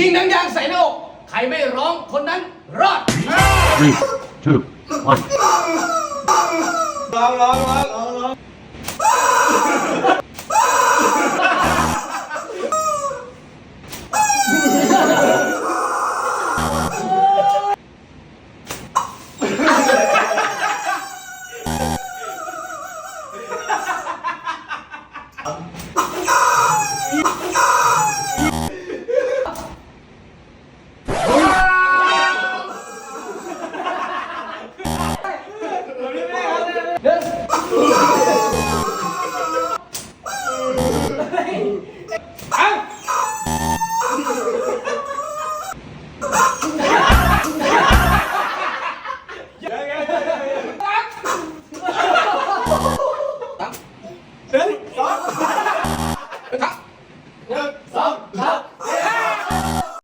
ยิงหนังยางใส่หน้าอกใครไม่ร้องคนนั้นรอด Three, two, one. ลองลองลองลองลอง ปังตั้งหนึ่